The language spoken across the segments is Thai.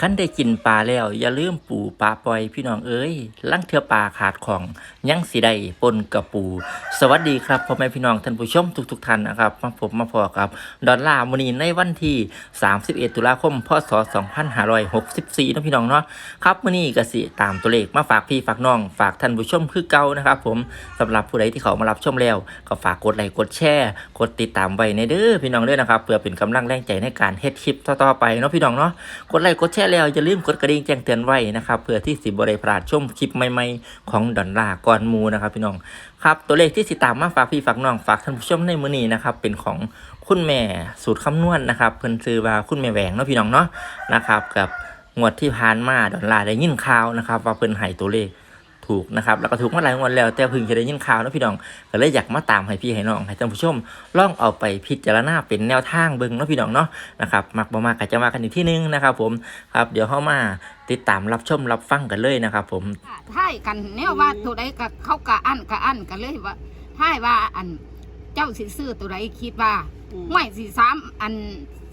ขั้นได้กินปลาแล้ว อย่าลืมปูปลาปล่อยพี่น้องเอ้ยลังเทือปลาขาดของยังสิได้ปนกับปู สวัสดีครับพ่อแม่พี่น้องท่านผู้ชมทุกๆท่านนะครับมาผมมาพอกับ ดอลลาร์มนีในวันที่ 31 ตุลาคม พศ 2564นะพี่น้องเนาะครับมนีกสิตามตัวเลขมาฝากพี่ฝากน้อง ฝากท่านผู้ชมคือเก่านะครับผมสำหรับผู้ใดที่เขามารับชมแล้ว ก็ฝากกดไลค์กดแชร์กดติดตามไว้ในเด้อพี่น้องเด้อนะครับเพื่อเป็นกำลังแรงใจในการเฮ็ดคลิปต่อๆไปเนาะพี่น้องเนาะกดไลค์กดแชร์แล้วอย่าลืมกดกระดิ่งแจ้งเตือนไว้นะครับเพื่อที่สิบริพลาดชมคลิปใหม่ๆของดอนลาก่อนมูนะครับพี่น้องครับตัวเลขที่สิตามมาฝากพี่ฝากน้องฝากท่านผู้ชมในมือนี้นะครับเป็นของคุณแม่สูตรคำนวณนะครับเพิ่นซื้อว่าคุณแม่แหวงเนาะพี่น้องเนาะนะครับกับงวดที่ผ่านมาดอนลาได้ยินข่าวนะครับว่าเพิ่นให้ตัวเลข ถูกนะครับแล้วก็ถูกมาหลายงวดแล้วแต่เพิ่งจะได้ยินข่าวเนาะพี่น้องก็เลยอยากมาตามให้พี่ให้น้องให้ท่านผู้ชมลองเอาไปพิจารณาเป็นแนวทางเบิ่งเนาะพี่น้องเนาะนะครับมักบ่มากก็จะมากันอีกที่นึงนะครับ ผมครับเดี๋ยวเข้ามาติดตามรับชมรับฟังกันเลยนะครับ ผมท่ายกันแนวว่าตัวใดก็เขากะอันกะอันกันเลยว่าท่ายว่าอันเจ้าสิซื้อตัวใดคิดว่าห่วยสิสามอัน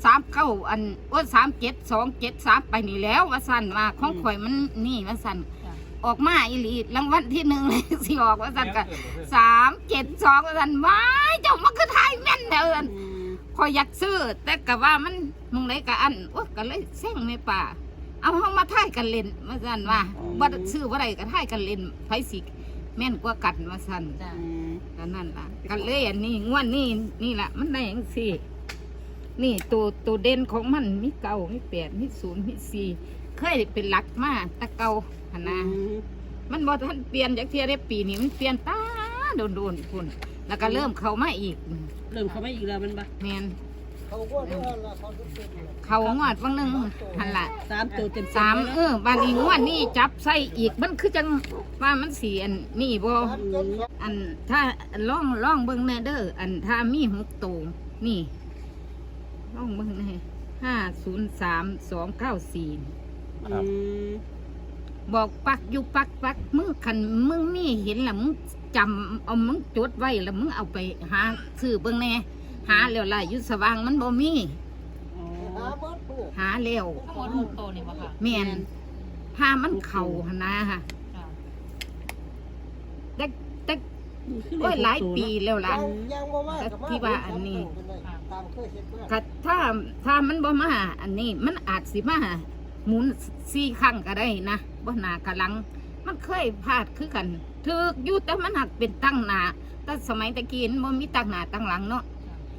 สามเก้าอันว่าสามเจ็ดสองเจ็ดสามไปนี่แล้วว่าสั่นว่าของข่อยมันนี่ว่าสั่น ออกมาอีหลีรางวัลที่หนึ่งเลยสิออกว่าสั่นกันสามเจ็ดสองว่าสั่นว้ายเจ้ามันคือทายแม่นแล้วสั่นข่อยอยากซื้อ แต่กะว่ามันมึงไหนกะอันโอ้ก็เลยเส้งไม่ป่าเอาเฮามาท่ายกันเล่นมาสั่นว่าบ่ได้ซื้อบ่ได้ก็ท่ายกันเล่นไผสิแม่นกว่ากันว่าสั่นก็นั่นล่ะกันเลยอันนี้งวดนี้นี่ล่ะ มันได้จังซี่นี่ตัวตัวเด่นของมันมีเก่ามีแปดมีศูนย์มีสี่ เคยเป็นหลักมาแตะเก่าหั่นนะมันบ่ทันเปลี่ยนจากเที่ยได้ปีนี้มันเปลี่ยนตาโดนๆพุ่นแล้วก็เริ่มเข้ามาอีก เริ่มเข้ามาอีกแล้วมันปะแม่นเขาก็เรื่องละเขาทุกสิ่งเลยเขางวดบางหนึงหั่นล่ะสามตัวเต็มสามเออบานนี้งวดนี่จับใส่อีกมันคือจังว่ามันสีอันนี่บ่สามเจ็ดสองอันถ้าล่องล่องเบิ่งแน่เด้ออันถ้ามีหกตัวนี่ล่องเบิ่งแน่ห้าศูนย์สามสองเก้าสี่ อืมบอกปักอยู่ปักปักมึงคันมึงนี่เห็นแล้วมึงจำเอามึงจดไว้แล้วมึงเอาไปหาซื้อเบิ่งแน่หาแล้วล่ะอยู่สว่างมันบ่มีอ๋อหาเบิดเพื่อหาแล้วทั้งหมดหกตัวนี่ปะค่ะแม่นหามันเข่าหนนะค่ะค่ะแต่แต่นี่คือเลโอ้ยขหลายตัวปีเนาะแล้วล่ะยังยังบ่มากับมาที่ว่าอันนี้ตามเคยเห็นมาก็ถ้าถ้ามันบ่มา อันนี้มันอาจสิมา หมุนสี่ครั้งก็ได้นะบ่หนากะหลัง มันเคยพลาดคือกันถึกอยู่แต่มันหักเป็นตั้งหนาแต่สมัยตะกี้มันบ่มีตั้งหนาตั้งหลังเนาะ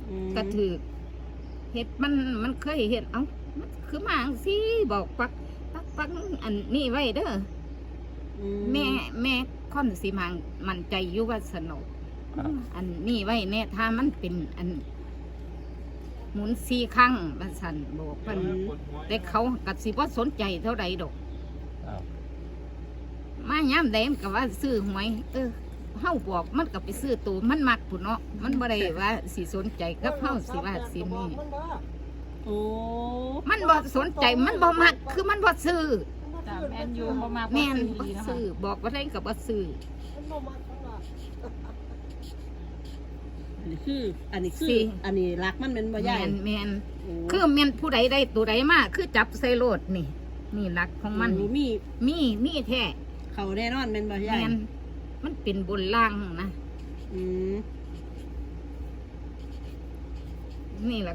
อืมก็ถือเฮ็ดมันมันเคยเฮ็ดเอ้ามันคือมาจังซี่บอกปักปักปักอันนี้ไว้เด้ออืแม่แม่ค่อนสิมังมันใจอยู่ว่าสนุกครับ อันนี้ไว้เนี่ยถ้ามันเป็นอัน หมุนสี่ครั้งบันสันบอกเพิ่นแต่เขากัสิว่าสนใจเท่าใดดอกมาย้ำแดงกับว่าซื้อหวย เออเฮาบอกมันก็ไปซื้อตัวมันมักปุ่นเนาะมันบ่ได้ว่าสิสนใจกับเฮาสิว่าสินี่มันมาโอ้มันบ่สนใจมันบ่มักคือมันบ่ซื้อจ้าแมนยูบ่มาแม่นบ่บ่ซื้อดีนะคะซื้อบอกว่าได้กับบ่ซื้อ มันบ่มาข้างหน้า อันนี้คือ อันนี้คือสี่อันนี้รักมันเป็นบ่ใหญ่แม่นแม่นโอ้คือแม่นผู้ใดได้ตัวใดมาคือจับใส่โลดนี่ นี่หลักของมัน โอ้มีมีมีแท้เขาแน่นอนเป็นบ่ใหญ่แม่นมันเป็นบนล่างนะอืมนี่แหละ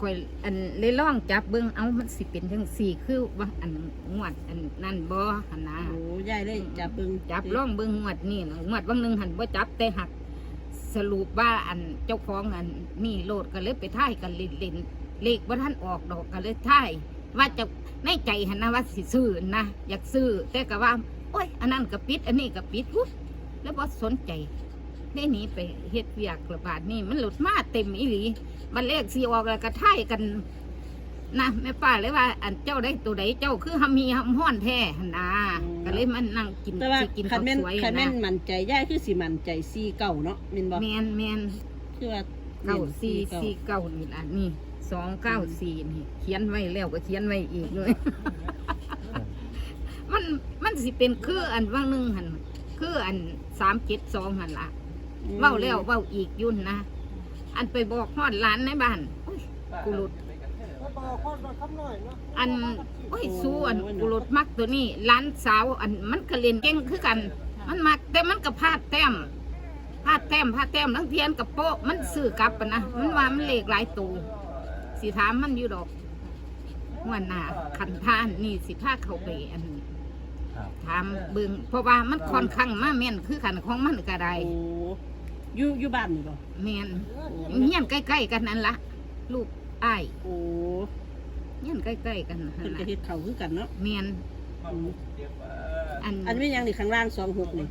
ก่อยอันเลยล่องจับเบิ้งเอามันสิเป็นจังสี่คือว่าอันงวดอันนั่นบ่หันนะ โอ้ใหญ่เลยจับเบิ่งจับล่องเบิ้งงวดนี่นะงวดบางหนึงหันบ่จับแต่หัก สรุปว่าอันเจ้าของอันนี่โลดก็เลยไปท่ายกันเล่นเล่นเลขว่าท่านออกดอกก็เลยท่ายว่าจะในใจหันนะว่าสิซื้อนะ อยากซื้อ แต่ก็ว่า โอ้ย อันนั้นก็ปิด อันนี้ก็ปิดปุ๊บแล้วบ่สนใจได้หนีไปเฮ็ดเวียกระบาดนี่มันหลุดมาเต็มอีหลีมันเลขสีออกแล้วก็ท่ายกัน นะแม่ป้าเลยว่า อันเจ้าได้ตัวใดเจ้าคือหำมีหำห้อนแท้หั่นนะก็เลยมันนั่งกินแต่ว่าสิกินคัข้านวแม่นสวยคันแม่นะนมันใจใหญ่คือสิมันใจซี่เก่าเนาะแม่นบ่แมนแมนคือว่าเก้าสี่เก่าสี่เก้านี่ล่ะนี่สองเก้าสี่นี่เขียนไว้แล้วก็เขียนไว้อีกเลย มันมันสิเป็นคืออันว่างหนึงหันคืออันสามเจ็ดสองหันละเว้าแล้วเว้าอีกยุ่นนะ อันไปบอกฮอดร้านในบ้านโอ้ยกูหลุดแล้วบาข้ อน้อยคำน้อยเนาะอันโอ้ยสู้อันกุลดมักตัวนี้ร้านสาวอันมันก็เล่นเก่งคือกัน มันมักแต่มันก็พลาดแต้มพลาดแต้มพลาดแต้มทั้งเทียนกับโป๊ะมันซื้อกลับปะนะมันว่ามันเลขหลายตัวสิถามมันอยู่ดอกว่าหน้าขันทานนี่สิพาเขาไปอันครับถามเบิ่งเพราะว่ามันค่อนข้างมาแม่นคือกันของมันก็ได้โอ้อยู่อยู่บ้านนี่บ่แม่นเฮียนใกล้ๆกันนั่นละลูก อ้ายโอ้เฮียนใกล้ๆกันนั่เพิ่นนก็ล่ะเฮ็ดเขาคือกันเนาะแม่นอืมอันอันนี้ยังนี่ข้างล่างสองหกนี่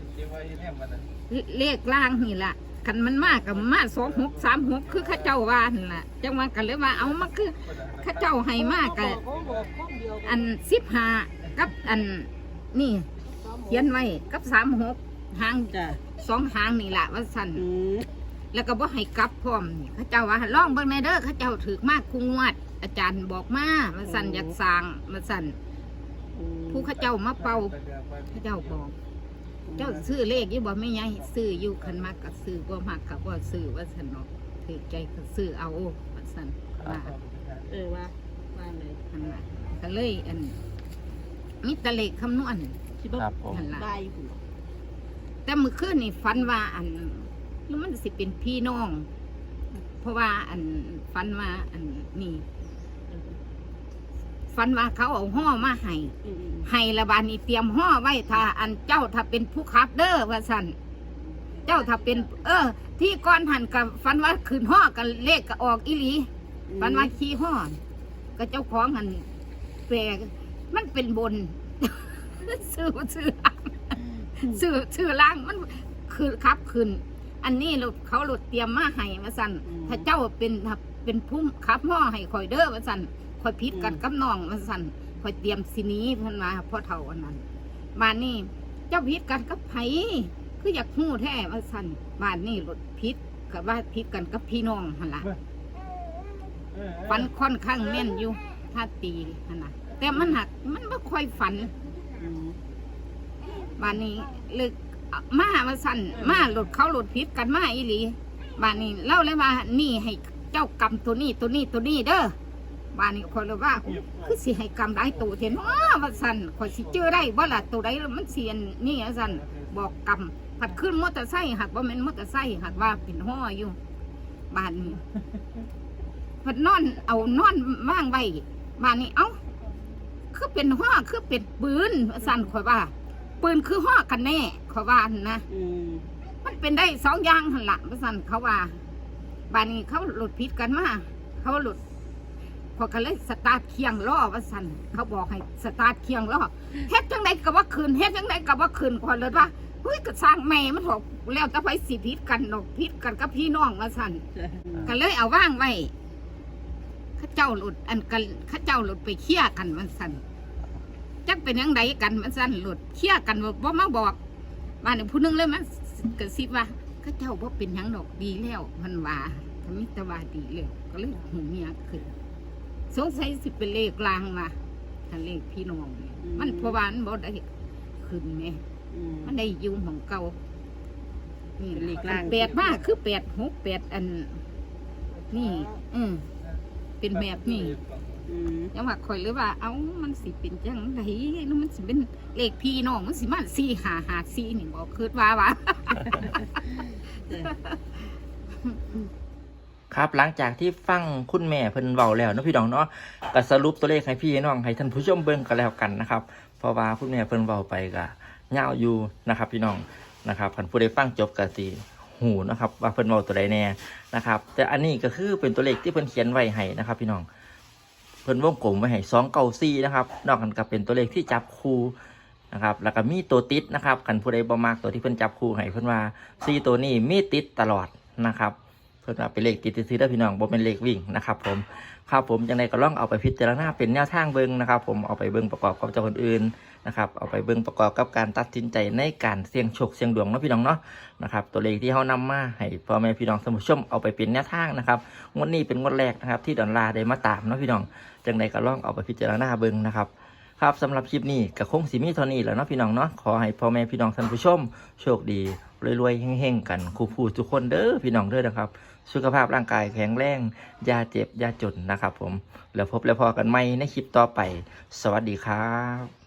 เลขล่างนี่ล่ะกันมันมากกับมาสองหกสามหกคือเข้าเจ้าว่านั่นล่ะจังว่ากันเลยว่าเอามาคือเข้าเจ้าให้มากกับเขาบอกข้อเดียวอันสิบห้ากับอันนี่เขียนไว้กับสามหกหางจ้ะสองหางนี่ล่ะว่าสั่น อืม แล้วก็บ่ให้กลับพร้อมนี่เข้าเจ้าว่าลองเบิ่งในเด้อเข้าเจ้าถือมากคุงวด อาจารย์บอกมาว่าสั่นอยากสร้างว่าสั่นผู้เข้าเจ้ามาเป่าเข้าเจ้าบอก เจ้าซื้อเลขอยี่บ่ไม่ไงซื้ออยู่คันมากก็ซื้อบ่มากก็บ่ซื้อว่าซั่นเนาะถือใจก็ซื้อเอาว่าซั่นว่าเออว่าว่าเลยอันน่ะก็เลยอันมีแตะเลขคำนวณที่บ่ครับผมนั่นล่ะบายอยู่แต่มื้อคืนนี่ฝันว่าอัน แล้วมันสิเป็นพี่น้อง เพราะว่าอันฝันว่าอันนี่ฝันว่าเขาเอาห่อมาให้อืมให้ละบานนี้เตรียมห่อไว้ถ้าอันเจ้าถ้าเป็นผู้ขับเด้อว่าสันเจ้าถ้าเป็น เออ ที่ก้อนหันกับฟันว่าขืนห่อกันเลขก็ออกอีหลีอืมฟันว่าขี้ห่อก็เจ้าของหันแปลกมันเป็นบนซื้อซื้อล่างซื้อซื้อล่างมันคือขับขึ้น อันนี้เราเขาหลุดเตรียมมาให้ว่าสันถ้าเจ้าเป็นถ้าเป็นผู้ขับห่อให้คอยเด้อว่าสันคอยพิดกันกับน้องว่าสันคอยเตรียมสิหนี้เพิ่นมาพ่อเฒ่าอันนั้นบ้านนี้เจ้าพิษกันกับไผคืออยากหู้แท้ว่าสั่นบ้านนี้รถพิษกับว่าพิษกันกับพี่น้องหั่นล่ะฝันค่อนข้างแม่นอยู่ถ้าตีหั่นน่ะแต่มันหักมันบ่ค่อยฝันอืมบ้านนี้เลย มาว่าสั่นมาหลุดเขาหลุดพิษกันมาอีหลีบ้านนี้เล่าเลยว่านี่ให้เจ้ากรรมตัวนี้ตัวนี้ตัวนี้เด้อบ้านนี้คอยเลยว่าคือสิให้กำไรตัวเทนอ้าว่าสันข่อยสิเจอได้บ่ล่ะตัวใดมันเสียนนี่อะสันบอกกำผัดขึ้นมอเตอร์ไซค์หักว่าม่นมอเตอร์ไซค์หักว่าเป็นห้ออยู่บ้านนี้ผัดนอนเอานอนว่างไว้บ้านนี้เอ้าคือเป็นห้อคือเป็นปืนสันข่อยว่า ปืนคือห้อกันแน่ข่อยว่าหั่นนะอืมมันเป็นได้สองอย่างหันละว่าสันเขาว่าบ้านนี้เขาหลุดพิษกันมาเขาหลุดพอกันเลยสตาร์ทเคียงล้อว่าสันเขาบอกให้สตาร์ทเคียงล้อเฮ็ดจังไดก็ว่าคืนเฮ็ดจังไดก็ว่าคืนพอเลยว่าเฮ้ยก็สร้างแม่มันบอกแล้วจะไปสิพิษกันดอกพิษกันกับพี่น้องว่าสันจ้ะก็เลยเอาว่างไว้เข้าเจ้าหลุดอันกันเข้าเจ้าหลุดไปเคลียร์กันมันสัน จักเป็นยังไงกันมันสันหลุดเคลียร์กันบ่บ่มาบอกว่าเนี่ยผู้หนึงเลยมันกระซิบว่าเข้าเจ้าบ่เป็นหยังดอกดีแล้วมันว่าทำมิตรว่าดีแล้วก็เลยหูเมียขึ้นสงสัยสิเป็นเลขกลางมาถ้าเลขพี่น้องเนี่ยมันเพราะว่ามันบ่ได้ขึ้นไงอืมมันได้อยู่ของเก่านี่เป็นเลขกลางแปดมากคือแปดหกแปดอัน นี่ อืมเป็นแบบนี้อืม ยังว่าคอยเลยว่า เอ้ามันสิเป็นจังไดแล้วมันสิเป็นเลขพี่น้องมันสิมาสี่หาหาสี่นี่บอกคือว่าว่าจ้ะครับหลังจากที่ฟังคุณแม่เพิ่นเว้าแล้วเนาะพี่น้องเนาะก็สรุปตัวเลขให้พี่น้องให้ท่านผู้ชมเบิ่งกันแล้วกันนะครับ เพราะว่าคุณแม่เพิ่นเว้าไปก็ยาวอยู่นะครับ พี่น้องนะครับคันผู้ใดฟังจบก็สิหูนะครับ ว่าเพิ่นเว้าตัวใดแน่นะครับ แต่อันนี้ก็คือเป็นตัวเลขที่เพิ่นเขียนไว้ให้นะครับ พี่น้อง เพิ่นวงกลมไว้ให้สองเก้าสี่นะครับ นอกกันก็เป็นตัวเลขที่จับคู่นะครับ แล้วก็มีตัวติดนะครับกันผู้ใดบ่มากตัวที่เพิ่นจับคู่ให้เพิ่นว่าสี่ตัวนี้มีติดตลอดนะครับ เพิ่นว่าเป็นเลขติดซื้อได้พี่น้องบ่เป็นเลขวิ่งนะครับผมครับผมจังไดก็ลองเอาไปพิจารณาเป็นแนวทางเบิ่งนะครับ ผมเอาไปเบิ่งประกอบกับเจ้าคนอื่นนะครับเอาไปเบิ่งประกอบกับการตัดสินใจในการเสี่ยงโชคเสี่ยงดวงเนาะพี่น้องเนาะนะครับตัวเลขที่เฮานำมาให้พ่อแม่พี่น้องท่านผู้ชมเอาไปเป็นแนวทางนะครับงวดนี้เป็นงวดแรกนะครับที่ดอนลาได้มาตามเนาะพี่น้องจังไดก็ลองเอาไปพิจารณาเบิ่งนะครับครับสำหรับคลิปนี้ก็คงสิมีเท่านี้แหล้วเนาะพี่น้องเนาะขอให้พ่อแม่พี่น้องท่านผู้ชมโชคดี รวยๆแห้งๆกันครูผู้ทุกคนเด้อพี่น้องเด้อนะครับ สุขภาพร่างกายแข็งแรงยาเจ็บยาจนนะครับ ผมแล้วพบแล้วพอกันใหม่ในคลิปต่อไป สวัสดีครับ